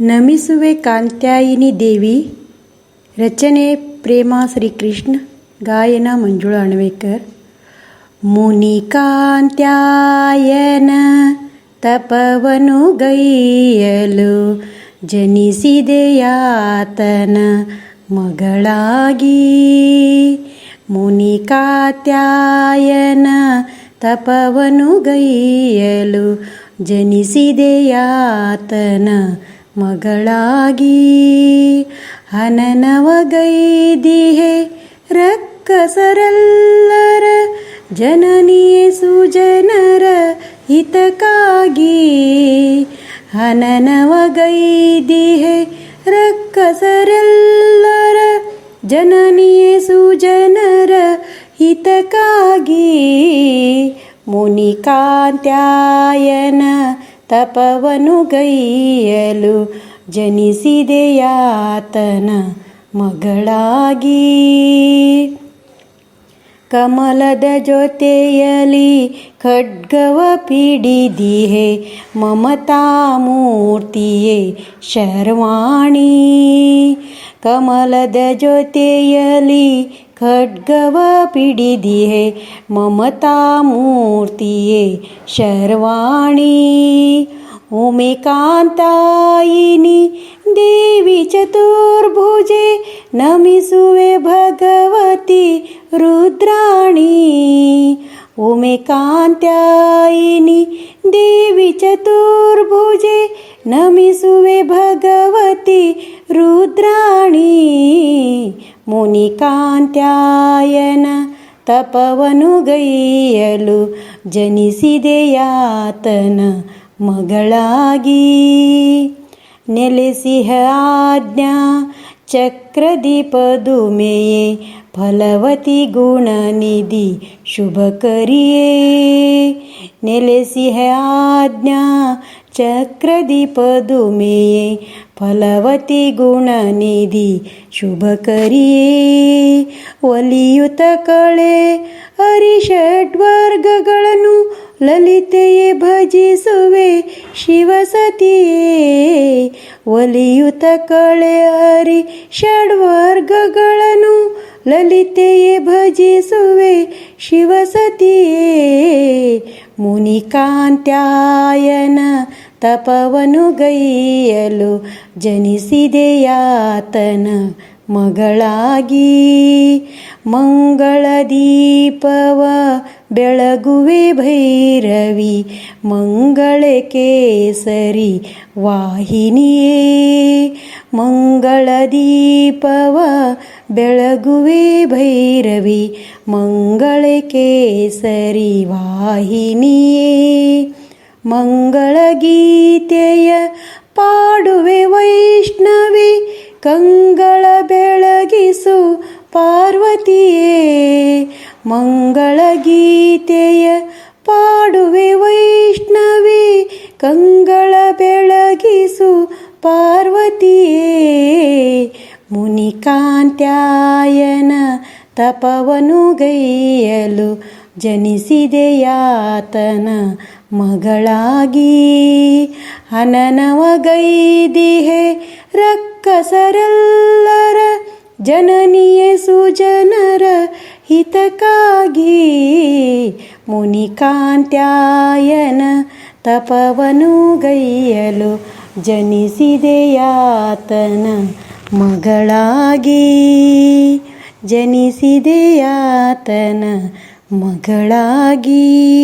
ನಮಿಸುವೆ ಕಾಂತ್ಯಾಯಿನಿ ದೇವಿ, ರಚನೆ ಪ್ರೇಮ ಶ್ರೀಕೃಷ್ಣ, ಗಾಯನ ಮಂಜುಳಾ ಅಣವೇಕರ್. ಮುನಿ ಕಾಂತ್ಯಾಯನ ತಪವನು ಗೈಯಲು ಜನಿಸಿದೆಯಾತನ ಮಗಳಾಗಿ. ಮುನಿ ಕಾತ್ಯಾಯನ ತಪವನು ಗೈಯಲು ಜನಿಸಿದೆಯಾತನ ಮಗಳಾಗಿ ಹನನವಗೈದಿಹೆ ರಕ್ಕಸರಲ್ಲರ ಜನನಿಯೇ ಸುಜನರ ಹಿತಕ್ಕಾಗಿ ಹನನವಗೈದಿಹೆ ರಕ್ಕಸರೆಲ್ಲರ ಜನನಿಯೇ ಸುಜನರ ಹಿತಕ್ಕಾಗಿ ಮುನಿಕಾಂತ್ಯಾಯನ ತಪವನು ಗೈಯಲು ಜನಿಸಿದೆಯಾತನ ಮಗಳಾಗಿ. ಕಮಲದ ಜೊತೆಯಲಿ ಖಡ್ಗವ ಪಿಡಿದಿಹೆ ಮಮತಾ ಮೂರ್ತಿಯೇ ಶರ್ವಾಣಿ. ಕಮಲದ ಜೊತೆಯಲಿ ಖಡ್ಗವ ಪಿಡಿದಿಹೆ ಮಮತಾ ಮೂರ್ತಿಯೇ ಶರ್ವಾಣಿ ಉಮಿಕಾಂತಾಯಿನಿ ದೇವಿ ಚತುರ್ಭುಜೆ ನಮಿಸುವೆ ಭಗವತಿ ರುದ್ರಾಣಿ ಉಮಿಕಾಂತ್ಯಾಯಿನಿ ದೇವಿ ಚತುರ್ಭುಜೆ ನಮಿಸುವೆ ಭಗವತಿ ರುದ್ರಾಣಿ ಮುನಿಕಾಂತ್ಯಾಯನ ತಪವನು ಗೈಯಲು ಜನಿಸಿದೆಯಾತನ ಮಗಳಾಗಿ ನೆಲೆಸಿಹ ಆಜ್ಞಾ चक्रदीपदुमेये फलवती गुणनिधि शुभ करिये। नेलेसि है आज्ञा चक्रदीपदुमेये फलवती गुणनिधि शुभ करिये। वलियुत कळे हरिषड्वर्गಗಳ ಲಲಿತೆಯೇ ಭಜಿಸುವೆ ಶಿವಸತಿಯೇ ಒಲಿಯುತ ಕಳೆ ಹರಿ ಷಡ್ವರ್ಗಗಳನ್ನು ಲಲಿತೆಯೇ ಭಜಿಸುವೆ ಶಿವಸತಿಯೇ ಮುನಿಕಾಂತ್ಯಾಯನ ತಪವನು ಗೈಯಲು ಜನಿಸಿದೆಯಾತನ ಮಗಳಾಗಿ ಮಂಗಳ ದೀಪವ ಬೆಳಗುವೆ ಭೈರವಿ ಮಂಗಳ ಕೇಸರಿ ವಾಹಿನಿಯೇ ಮಂಗಳ ದೀಪವ ಬೆಳಗುವೆ ಭೈರವಿ ಮಂಗಳ ಕೇಸರಿ ವಾಹಿನಿಯೇ ಮಂಗಳ ಗೀತೆಯ ಪಾಡುವೆ ವೈಷ್ಣವಿ ಕಂಗಳ ಬೆಳಗಿಸು ಮಂಗಳ ಗೀತೆಯ ಪಾಡುವೆ ವೈಷ್ಣವಿ, ಕಂಗಳ ಬೆಳಗಿಸು ಪಾರ್ವತಿಯೇ. ಮುನಿಕಾಂತ್ಯಾಯನ ತಪವನು ಗೈಯಲು ಜನಿಸಿದೆಯಾತನ ಮಗಳಾಗಿ. ಹನನವಗೈದಿಹೆ ರಕ್ಕಸರೆಲ್ಲರ ಜನನಿಯೇ ಸುಜನರ ಹಿತಕ್ಕಾಗಿ ಮುನಿಕಾಂತ್ಯಾಯನ ತಪವನು ಗೈಯಲು ಜನಿಸಿದೆಯಾತನ ಮಗಳಾಗಿ. ಜನಿಸಿದೆಯಾತನ ಮಗಳಾಗಿ.